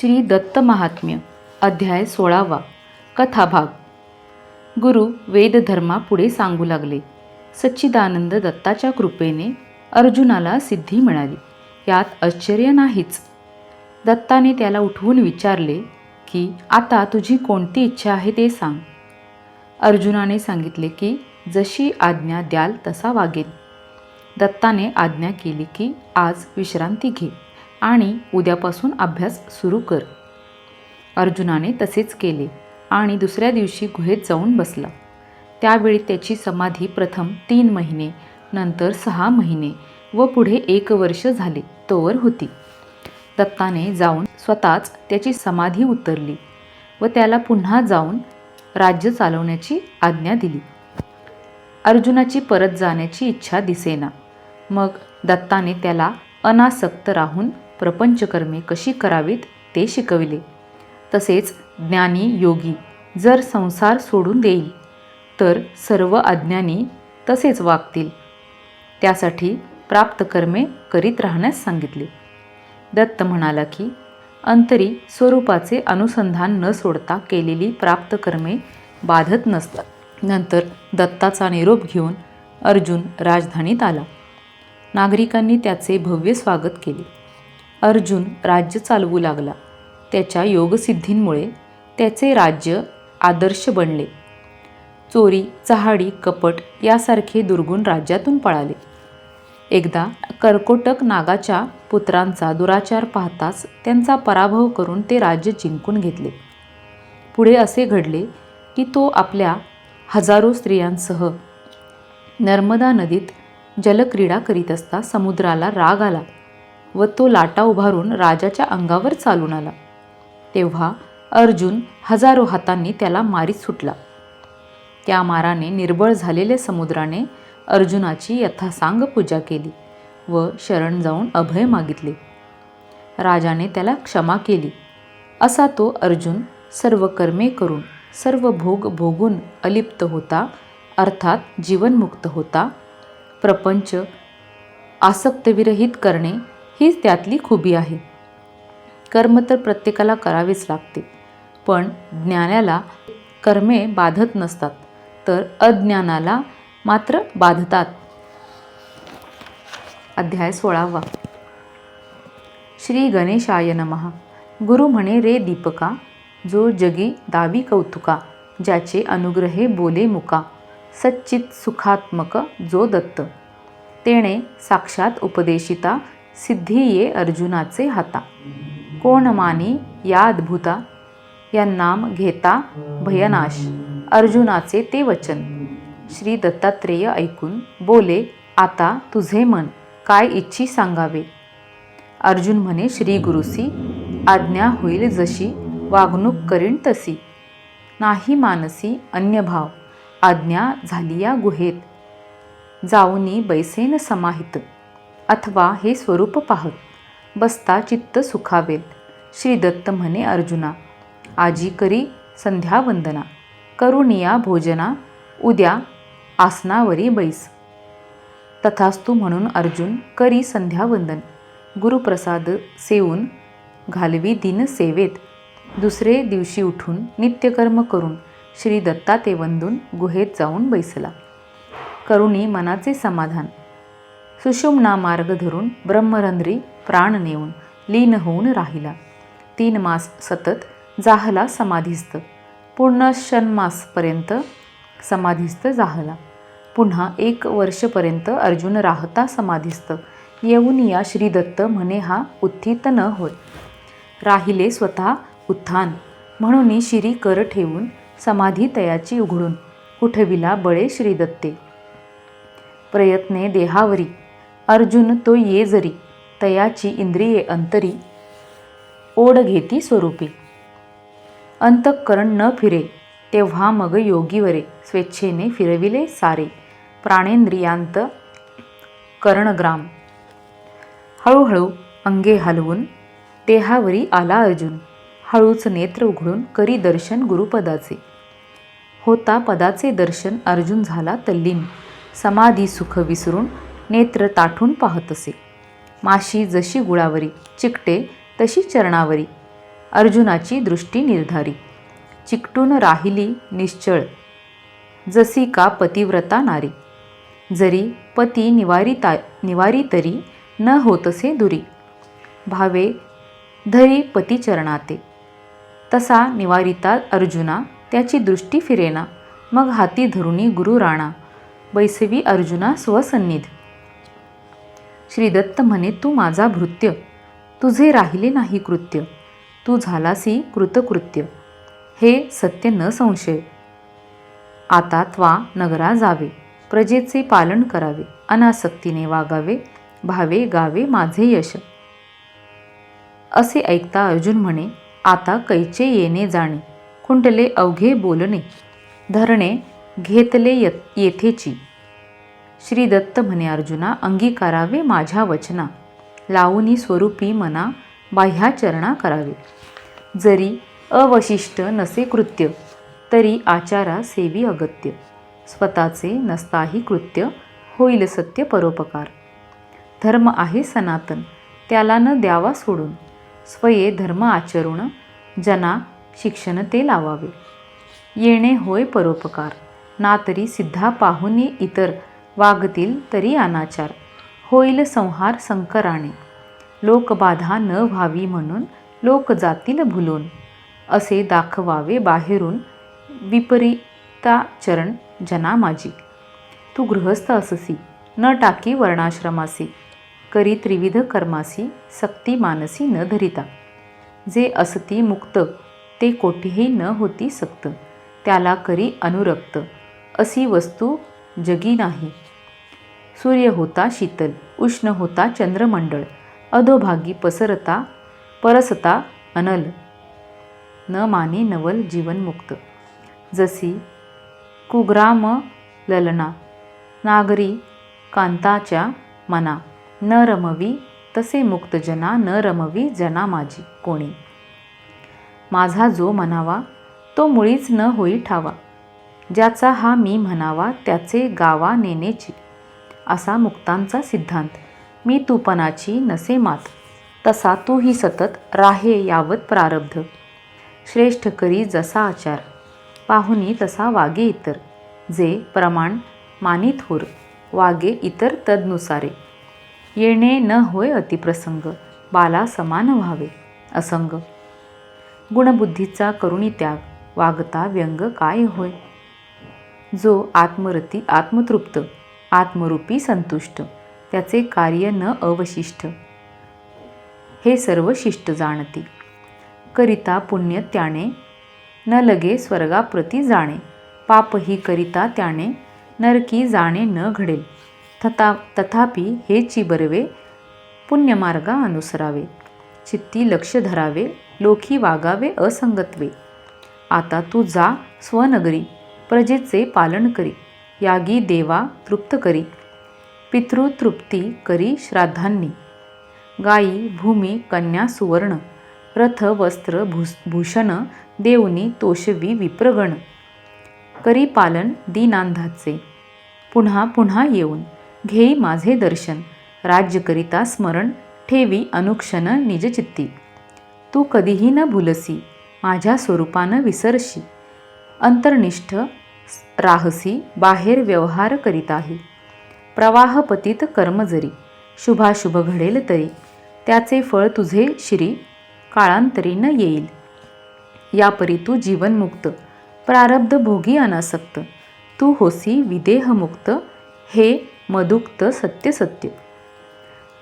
श्री दत्त महात्म्य अध्याय सोळावा कथाभाग. गुरु वेदधर्मा पुढे सांगू लागले. सच्चिदानंद दत्ताच्या कृपेने अर्जुनाला सिद्धी मिळाली. यात आश्चर्य नाहीच. दत्ताने त्याला उठवून विचारले की आता तुझी कोणती इच्छा आहे ते सांग. अर्जुनाने सांगितले की जशी आज्ञा द्याल तसा वागेल दत्ताने आज्ञा केली की आज विश्रांती घे. आणि उद्यापासून अभ्यास सुरू कर. अर्जुनाने तसेच केले आणि दुसऱ्या दिवशी गुहेत जाऊन बसला. त्यावेळी त्याची समाधी प्रथम तीन महिने नंतर सहा महिने व पुढे एक वर्ष झाले तोवर होती. दत्ताने जाऊन स्वतःच त्याची समाधी उतरली व त्याला पुन्हा जाऊन राज्य चालवण्याची आज्ञा दिली. अर्जुनाची परत जाण्याची इच्छा दिसेना. मग दत्ताने त्याला अनासक्त राहून प्रपंचकर्मे कशी करावीत ते शिकविले. तसेच ज्ञानी योगी जर संसार सोडून देईल तर सर्व अज्ञानी तसेच वागतील. त्यासाठी प्राप्त कर्मे करीत राहण्यास सांगितले. दत्त म्हणाला की अंतरी स्वरूपाचे अनुसंधान न सोडता केलेली प्राप्त कर्मे बाधत नसतात. नंतर दत्ताचा निरोप घेऊन अर्जुन राजधानीत आला. नागरिकांनी त्याचे भव्य स्वागत केले. अर्जुन राज्य चालवू लागला. त्याच्या योगसिद्धींमुळे त्याचे राज्य आदर्श बनले. चोरी चहाडी कपट यासारखे दुर्गुण राज्यातून पळाले. एकदा कर्कोटक नागाच्या पुत्रांचा दुराचार पाहताच त्यांचा पराभव करून ते राज्य जिंकून घेतले. पुढे असे घडले की तो आपल्या हजारो स्त्रियांसह नर्मदा नदीत जलक्रीडा करीत असता समुद्राला राग आला. व तो लाटा उभारून राजाच्या अंगावर चालून आला. तेव्हा अर्जुन हजारो हातांनी त्याला मारीत सुटला. त्या माराने निर्बळ झालेल्या समुद्राने अर्जुनाची यथासांग पूजा केली व शरण जाऊन अभय मागितले. राजाने त्याला क्षमा केली. असा तो अर्जुन सर्व कर्मे करून सर्व भोग भोगून अलिप्त होता अर्थात जीवनमुक्त होता. प्रपंच आसक्तविरहित करणे हीच त्यातली खुबी आहे. कर्म तर प्रत्येकाला करावेच लागते. पण ज्ञानाला कर्मे बाधत नसतात तर अज्ञानाला मात्र बाधतात. अध्याय सोळावा. श्री गणेशाय नमहा गुरु म्हणे रे दीपका जो जगी दावी कौतुका ज्याचे अनुग्रहे बोले मुका सच्चित सुखात्मक जो दत्त तेणे साक्षात उपदेशिता सिद्धी ये अर्जुनाचे हाता. कोण मानी या अद्भुता? या नाम घेता भयनाश. अर्जुनाचे ते वचन. श्री दत्तात्रेय ऐकून बोले आता तुझे मन काय इच्छी सांगावे? अर्जुन म्हणे श्री गुरुसी आज्ञा होईल जशी वागणूक करीन तशी नाही मानसी अन्य भाव आज्ञा झाली या गुहेत. जाऊनी बैसेन समाहित. अथवा हे स्वरूप पाहत बसता चित्त सुखावेल. श्री दत्त म्हणे अर्जुना आजी करी संध्यावंदना करुणिया भोजना उद्या आसनावरी बैस. तथास्तू म्हणून अर्जुन करी संध्यावंदन गुरुप्रसाद सेवून घालवी दिन सेवेत. दुसरे दिवशी उठून नित्यकर्म करून श्री दत्ता ते वंदून गुहेत जाऊन बैसला. करुणी मनाचे समाधान सुषुम्ना मार्ग धरून ब्रह्मरंध्री प्राण नेऊन लीन होऊन राहिला. तीन मास सतत जाहला समाधीस्थ. पूर्ण षण्मासपर्यंत समाधीस्थ जाहला. पुन्हा एक वर्षपर्यंत अर्जुन राहता समाधीस्थ. येऊन या श्रीदत्त म्हणे हा उत्थित न होय. राहिले स्वतः उत्थान. म्हणून शिरी कर ठेवून समाधी तयाची उघडून उठविला बळे श्रीदत्ते. प्रयत्ने देहावरी अर्जुन तो ये जरी तयाची इंद्रिये अंतरी ओढ घेती स्वरूपी. अंतःकरण न फिरे तेव्हा मग योगीवरे स्वेच्छेने फिरविले सारे प्राणेंद्रियांत करणग्राम. हळूहळू अंगे हलवून देहावरी आला अर्जुन हळूच नेत्र उघडून करी दर्शन गुरुपदाचे. होता पदाचे दर्शन अर्जुन झाला तल्लीन समाधी सुख विसरून नेत्र ताठून पाहत असे. माशी जशी गुळावरी चिकटे तशी चरणावरी. अर्जुनाची दृष्टी निर्धारी. चिकटून राहिली निश्चळ. जशी का पतिव्रता नारी. जरी पती निवारिता निवारी तरी न होतसे दुरी. भावे धरी पतिचरणाते तसा निवारिता अर्जुना त्याची दृष्टी फिरेना. मग हाती धरुणी गुरु राणा. बैसवी अर्जुना स्वसन्निध. श्रीदत्त म्हणे तू माझा भृत्य. तुझे राहिले नाही कृत्य. तू झालासी कृतकृत्य. हे सत्य न संशय. आता त्वा नगरा जावे. प्रजेचे पालन करावे. अनासक्तीने वागावे. भावे गावे माझे यश. असे ऐकता अर्जुन म्हणे आता कैचे येणे जाणे? कुंडले अवघे बोलणे. धरणे घेतले य येथेची. श्री दत्त म्हणे अर्जुना अंगीकारावे माझ्या वचना. लावूनी स्वरूपी मना बाह्याचरणा करावे. जरी अवशिष्ट नसे कृत्य तरी आचारा सेवी अगत्य. स्वतःचे नसताही कृत्य होईल सत्य परोपकार. धर्म आहे सनातन त्याला न द्यावा सोडून. स्वये धर्म आचरुण जना शिक्षण ते लावावे. येणे होय परोपकार. ना तरी सिद्धा पाहुनी इतर वागतील तरी अनाचार. होईल संहार संकराने. लोकबाधा न व्हावी म्हणून लोक जातील भुलून. असे दाखवावे बाहेरून विपरीताचरण जना माझी तू गृहस्थ अससी न टाकी वर्णाश्रमासी. करी त्रिविध कर्मासी सक्ती मानसी न धरिता. जे असती मुक्त ते कोठेही न होती सक्त. त्याला करी अनुरक्त. अशी वस्तू जगी नाही. सूर्य होता शीतल उष्ण होता चंद्रमंडळ अधोभागी पसरता परसता अनल. न माने नवल जीवनमुक्त जशी कुग्राम ललना नागरी कांताच्या मना. न रमवी तसे मुक्त जना न रमवी जना माझी कोणी. माझा जो म्हणावा तो मुळीच न होई ठावा. ज्याचा हा मी म्हणावा त्याचे गावा नेनेची. असा मुक्तांचा सिद्धांत. मी तूपणाची नसे मात. तसा तूही सतत राहे यावत प्रारब्ध. श्रेष्ठ करी जसा आचार. पाहुनी तसा वागे इतर. जे प्रमाण मानित होर वागे इतर तदनुसारे. येणे न होय अतिप्रसंग बाला समान व्हावे असंग. गुणबुद्धीचा करुणी त्याग वागता व्यंग काय होय? जो आत्मरती आत्मतृप्त आत्मरूपी संतुष्ट. त्याचे कार्य न अवशिष्ट. हे सर्व शिष्ट जाणती. करिता पुण्य त्याने न लगे स्वर्गाप्रती जाणे. पापही करिता त्याने नरकी जाणे न घडेल. तथा तथापि हे चिबरवे पुण्यमार्गा अनुसरावे. चित्ती लक्ष धरावे लोकी वागावे असंगत्वे. आता तू जा स्वनगरी प्रजेचे पालन करी. यागी देवा तृप्त करी. पितृतृप्ती करी श्राद्धांनी. गायी भूमी कन्या सुवर्ण रथ वस्त्र भूस भूषण देवनी तोषवी विप्रगण. करी पालन दीनांधाचे पुन्हा पुन्हा येऊन घेई माझे दर्शन. राज्यकरिता स्मरण ठेवी अनुक्षण निजचित्ती. तू कधीही न भुलसी माझ्या स्वरूपानं विसरशी. अंतर्निष्ठ राहसी बाहेर व्यवहार करीत आहे. प्रवाहपतीत कर्म जरी शुभाशुभ घडेल तरी त्याचे फळ तुझे श्री काळांतरी न येईल. यापरी तू जीवनमुक्त प्रारब्ध भोगी अनासक्त तू होसी विदेहमुक्त हे मदुक्त सत्य सत्य.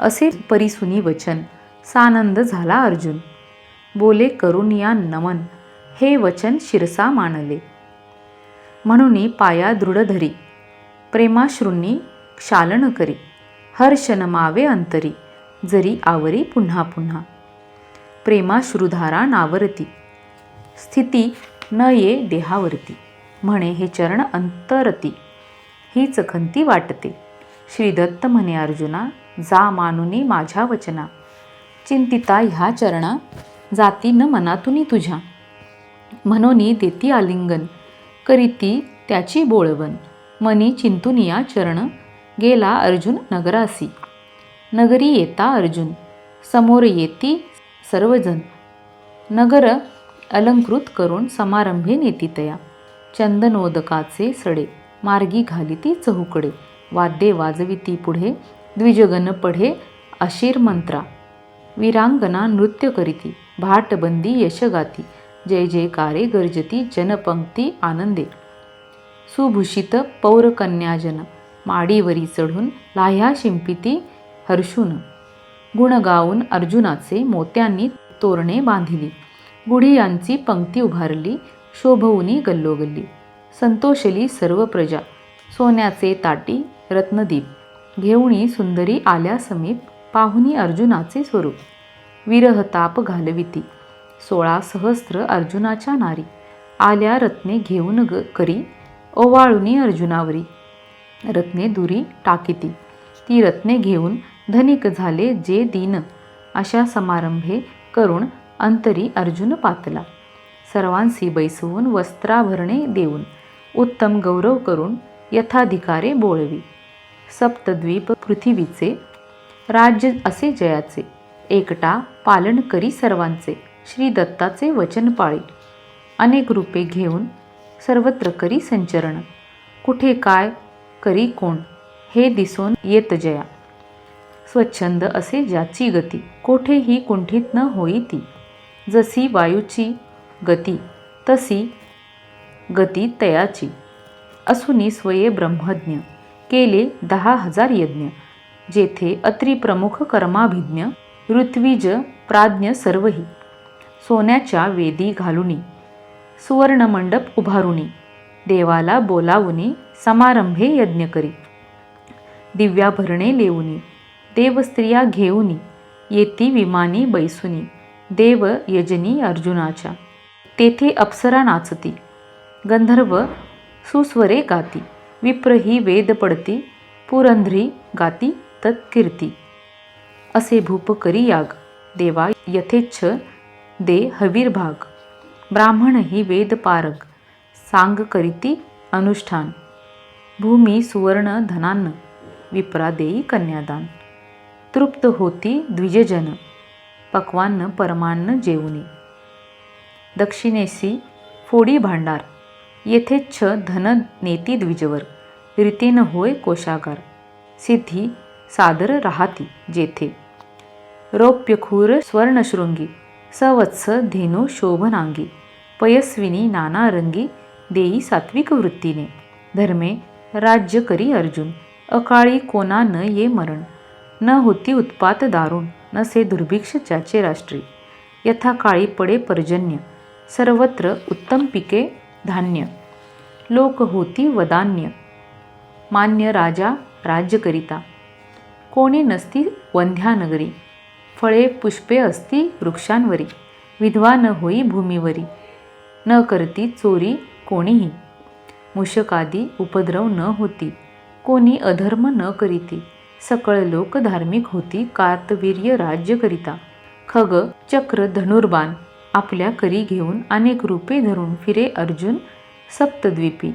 असे परिसुनी वचन सानंद झाला अर्जुन. बोले करुनिया या नमन हे वचन शिरसा मानले. म्हणून पाया दृढ धरी. प्रेमाश्रूंनी क्षालन करी. हर्ष मावे अंतरी. जरी आवरी पुन्हा पुन्हा. प्रेमाश्रुधारा नावरती. स्थिती न ये देहावरती. म्हणे हे चरण अंतरती. हीच खंती वाटते. श्रीदत्त म्हणे अर्जुना जा मानुनी माझ्या वचना. चिंतिता ह्या चरणा जाती न मनातुनी तुझ्या. म्हणोनी देती आलिंगन. करीती त्याची बोळवण. मनी चिंतुनिया चरण गेला अर्जुन नगरासी. नगरी येता अर्जुन समोर येती सर्वजण. नगर अलंकृत करून समारंभे नेतितया. चंदनोदकाचे सडे मार्गी घालिती चहूकडे. वाद्ये वाजविती पुढे द्विजगन पढे अशीर मंत्रा वीरांगना नृत्य करीती भाटबंदी यशगाती जय जयकारे गर्जती जनपंक्ती आनंदे. सुभूषित पौरकन्याजन माडीवरी चढून लाह्या शिंपिती हर्षून. गुण गाऊन अर्जुनाचे मोत्यांनी तोरणे बांधिली. गुढी यांची पंक्ती उभारली शोभवुनी गल्लोगल्ली. संतोषली सर्व प्रजा सोन्याचे ताटी रत्नदीप. घेऊनी सुंदरी आल्या समीप पाहुनी अर्जुनाचे स्वरूप. विरहताप घालविती. सोळा सहस्त्र अर्जुनाच्या नारी. आल्या रत्ने घेऊन ग करी ओवाळुनी अर्जुनावरी. रत्ने दुरी टाकीती. ती रत्ने घेऊन धनिक झाले जे दीन. अशा समारंभे करून अंतरी अर्जुन पातला. सर्वांसी बैसवून वस्त्राभरणे देऊन उत्तम गौरव करून यथाधिकारे बोळवी सप्तद्वीप पृथ्वीचे राज्य असे जयाचे. एकटा पालन करी सर्वांचे. श्री दत्ताचे वचन पाळी. अनेक रूपे घेऊन सर्वत्र करी संचरण. कुठे काय करी कोण हे दिसून येत जया. स्वच्छंद असे ज्याची गती कोठेही कुंठित न होई ती जशी वायूची गती तशी गती तयाची. असुनी स्वये ब्रह्मज्ञ केले दहा हजार यज्ञ जेथे अत्रिप्रमुख कर्माभिज्ञ ऋत्विज प्राज्ञ सर्वही. सोन्याच्या वेदी घालुनी सुवर्णमंडप उभारुनी देवाला बोलावुनी समारंभे यज्ञ करी दिव्याभरणे लेऊनी देवस्त्रिया घेऊनी येती विमानी बैसुनी देव यजनी अर्जुनाच्या. तेथे अप्सरा नाचती गंधर्व सुस्वरे गाती विप्र ही वेद पडती पुरंध्री गाती तत्कीर्ती. असे भूप करी याग देवा यथेच्छ दे हवीर भाग. ब्राह्मण ही वेद पारग सांग करीती अनुष्ठान. भूमी सुवर्ण धनान्न. विप्रा देई कन्यादान. तृप्त होती द्विजजन. पक्वान्न परमान्न जेवणी दक्षिणेसी फोडी भांडार. येथेच्छ धन नेती द्विजवर. रीतीनं होय कोशागार. सिद्धी सादर राहती जेथे. रौप्यखूर स्वर्णशृंगी. सवत्स धेनु शोभनांगी पयस्विनी नाना रंगी देई सात्विक वृत्तीने. धर्मे राज्य करी अर्जुन अकाळी कोणा न ये मरण न होती उत्पात दारुण नसे दुर्भिक्ष ज्याचे राष्ट्री. यथाकाळी पडे पर्जन्य सर्वत्र उत्तम पिके धान्य. लोक होती वदान्य मान्य राजा राज्य करिता कोणी नसती वंध्यानगरी फळे पुष्पे असती वृक्षांवरी. विधवा न होई भूमीवरी. न करती चोरी कोणीही. मुषकादी उपद्रव न होती. कोणी अधर्म न करीती. सकळ लोक धार्मिक होती कार्तवीर्य राज्य करिता. खग चक्र धनुर्बाण आपल्या करी घेऊन अनेक रूपे धरून फिरे अर्जुन सप्तद्वीपी.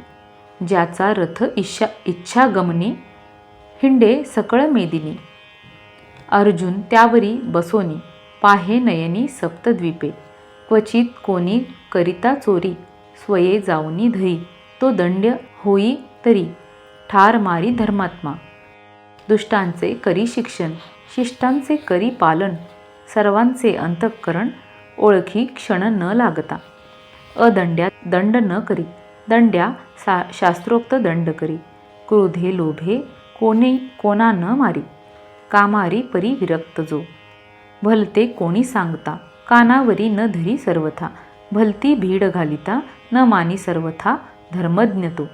ज्याचा रथ इच्छा इच्छागमनी हिंडे सकळ मेदिनी. अर्जुन त्यावरी बसोनी पाहे नयनी सप्तद्वीपे क्वचित कोणी करिता चोरी स्वये जाऊनी धरी तो दंड होई तरी ठार मारी धर्मात्मा. दुष्टांचे करी शिक्षण शिष्टांचे करी पालन सर्वांचे अंतःकरण ओळखी क्षण न लागता. अदंड्या दंड न करी दंड्या सा शास्त्रोक्त दंड करी क्रोधे लोभे कोणी कोणा न मारी. कामारी परी विरक्त जो. भलते कोणी सांगता कानावरी न धरी सर्वथा. भलती भीड घालिता न मानी सर्वथा धर्मज्ञ तो.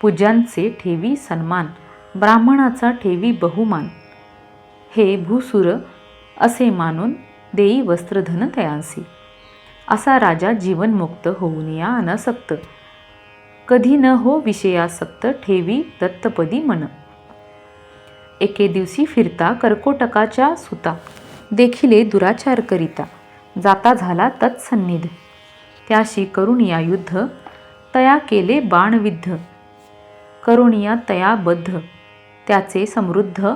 पूजांचे ठेवी सन्मान ब्राह्मणाचा ठेवी बहुमान. हे भूसुर असे मानून देई वस्त्रधन तयांसी. असा राजा जीवनमुक्त होऊन या अनासक्त. कधी न हो विषयासक्त ठेवी दत्तपदी मन. एके दिवशी फिरता कर्कोटकाच्या सुता. देखिले दुराचार करिता जाता झाला तत्सन्निध. त्याशी करुणिया युद्ध तया केले बाणविद्ध. करुणिया तया बद्ध त्याचे समृद्ध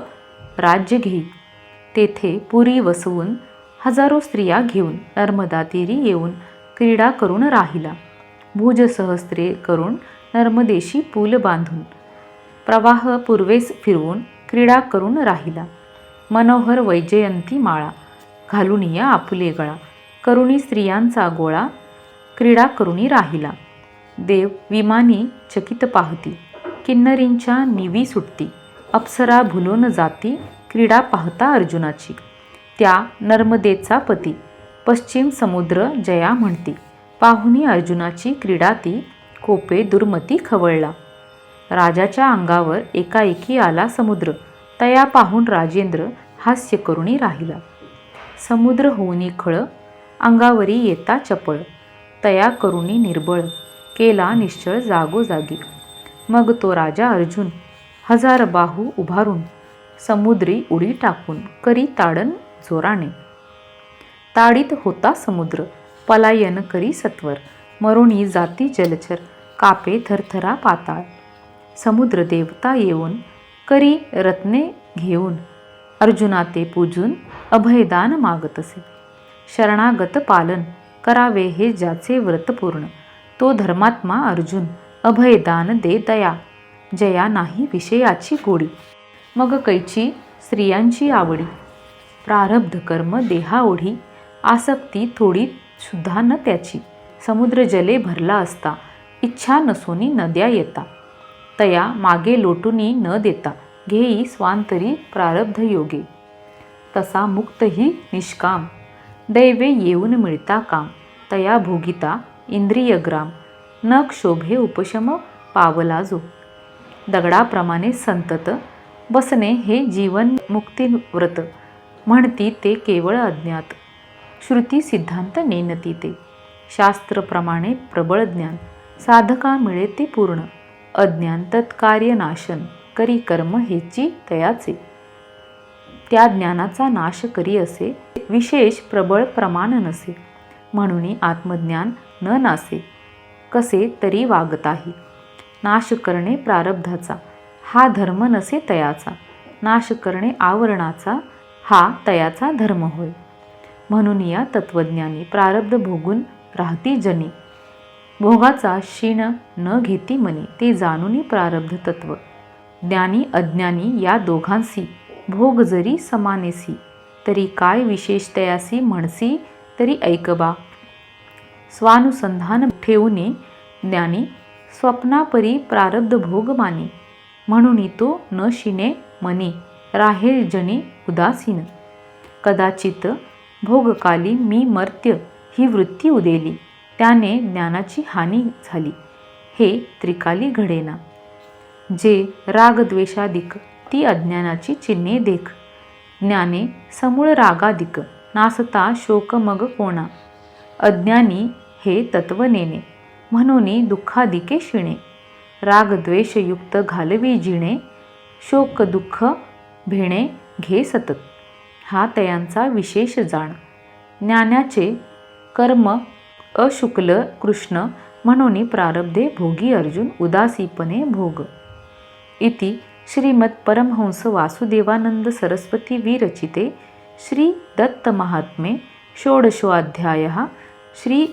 राज्य घेई. तेथे पुरी वसवून हजारो स्त्रिया घेऊन नर्मदा तीरी येऊन क्रीडा करून राहिला. भुजसहस्त्रे करून नर्मदेशी पूल बांधून. प्रवाह पूर्वेस फिरवून क्रीडा करून राहिला. मनोहर वैजयंती माळा घालून या आपुले गळा करुणी स्त्रियांचा गोळा क्रीडा करुणी राहिला. देव विमानी चकित पाहती किन्नरींच्या निवी सुटती अप्सरा भुलून जाती क्रीडा पाहता अर्जुनाची. त्या नर्मदेचा पती पश्चिम समुद्र जया म्हणती पाहुनी अर्जुनाची क्रीडा ती कोपे दुर्मती खवळला. राजाच्या अंगावर एकाएकी आला समुद्र. तया पाहून राजेंद्र हास्य करुणी राहिला. समुद्र होऊनी खळ अंगावरी येता चपळ. तया करुणी निर्बळ केला निश्चळ जागोजागी. मग तो राजा अर्जुन हजार बाहू उभारून समुद्री उडी टाकून करी ताडन जोराने. ताडीत होता समुद्र पलायन करी सत्वर. मरुणी जाती जलचर कापे थरथरा पाताळ. समुद्र देवता येऊन करी रत्ने घेऊन अर्जुना ते पूजून अभयदान मागत असे. शरणागत पालन करावे हे ज्याचे व्रत पूर्ण तो धर्मात्मा अर्जुन अभयदान दे दया जया नाही विषयाची गोडी. मग कैची स्त्रियांची आवडी. प्रारब्ध कर्म देहा ओढी आसक्ती थोडी सुद्धा न त्याची. समुद्र जले भरला असता इच्छा नसोनी नद्या येता. तया मागे लोटुनी न देता घेई स्वांतरी प्रारब्ध योगे तसा मुक्तही निष्काम. दैवे येऊन मिळता काम. तया भोगिता इंद्रियग्राम. न क्षोभे उपशम पावला जो. दगडाप्रमाणे संतत बसणे हे जीवन मुक्तीव्रत. म्हणती ते केवळ अज्ञात. श्रुती सिद्धांत नेनती ते. शास्त्रप्रमाणे प्रबळ ज्ञान. साधका मिळे ते पूर्ण. अज्ञान तत्कार्य नाशन करी कर्म हेची तयाचे त्या ज्ञानाचा नाश करी असे विशेष प्रबळ प्रमाण नसे. म्हणून आत्मज्ञान न नासे कसे तरी वागताही. नाश करणे प्रारब्धाचा हा धर्म नसे तयाचा. नाश करणे आवरणाचा हा तयाचा धर्म होय. म्हणून या तत्वज्ञानी प्रारब्ध भोगून राहती जनी. भोगाचा क्षीण न घेती मनी ते जाणूनी प्रारब्ध तत्व. ज्ञानी अज्ञानी या दोघांसी भोग जरी समानेसी तरी काय विशेष तयासी म्हणसी तरी ऐकबा. स्वानुसंधान ठेवणे ज्ञानी स्वप्नापरी प्रारब्ध भोग माने म्हणून तो न शिणे मने राहेल जने उदासीन. कदाचित भोगकाली मी मर्त्य ही वृत्ती उदेली. त्याने ज्ञानाची हानी झाली. हे त्रिकाली घडेना. जे रागद्वेषाधिक ती अज्ञानाची चिन्हे देख. ज्ञाने समूळ रागाधिक नासता शोक मग कोणा. अज्ञानी हे तत्व नेणे म्हणून दुःखाधिके शिणे. रागद्वेषयुक्त घालवी जिणे शोक दुःख भेणे घे सतत. हा तयांचा विशेष जाण. ज्ञानाचे कर्म अशुक्ल कृष्ण म्हणून प्रारब्धे भोगी अर्जुन उदासीपणे भोग. इति श्रीमत् परमहंस वासुदेवानंद सरस्वती विरचिते श्री दत्तमहात्म्ये षोडशोऽध्यायः श्री